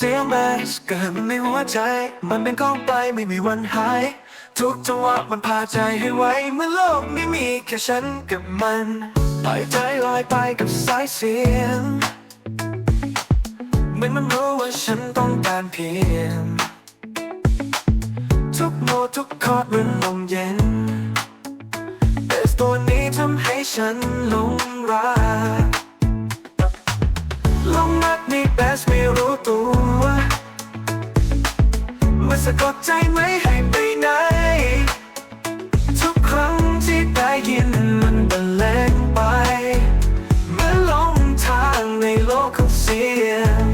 เสียงแบสเกิดในหัวใจ มันเป็นกองไปไม่มีวันหาย ทุกจังหวะมันพาใจให้ไวเมื่อโลกนี้มีแค่ฉันกับมันปล่อยใจลอยไปกับสายเสียงเหมือนมันรู้ว่าฉันต้องการเพียง ทุกโน้ตทุกคอร์ดรื่นลมเย็นเบสตัวนี้ทำให้ฉันหลงรักลงรักในเบสไม่รู้ตัวะกดใจไม่ให้ไปไหน ทุกครั้งที่ได้ยินมันบรรเลงไปเมื่อนหลงทางในโลกของเสียง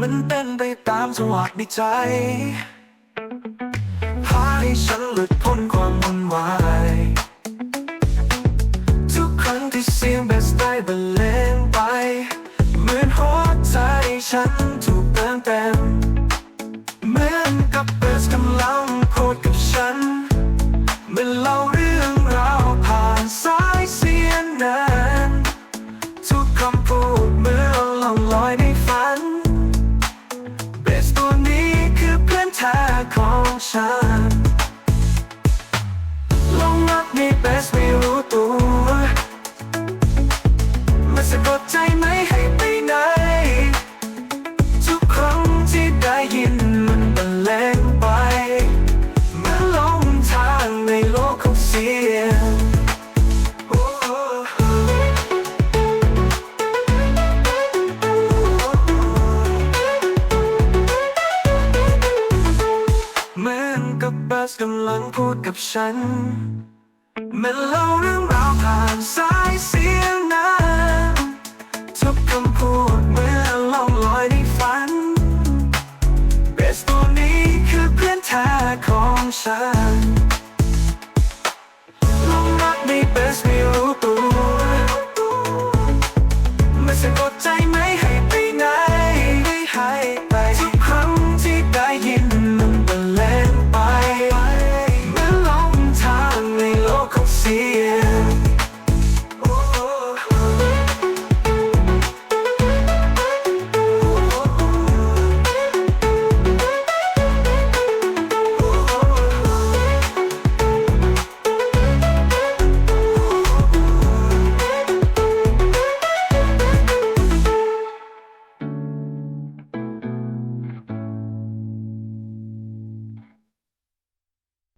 มันเป็นไปตามจังหวในใจพาให้ฉันหลุดพ้นความวุ่นวาย ฉันถูกเติมเต็มเหมือนกับเบสกำลังพูดกับฉันเมื่อเล่าเรื่องราวผ่านสายเสียงนั้นทุกคำพูดเมื่อล่องลอยในฝันเบสตัวนี้คือเพื่อนแท้ของฉันลงรักในเบสไม่รู้ตัวมันสะกดใจไห้ไเหมือนกับบัสกำลังพูดกับฉันมันเล่าเรื่องราวผ่านสายเสียงนั้นทุกคำพูดเมื่อล่องลอยในฝัน เบสตัวนี้คือเพื่อนแท้ของฉัน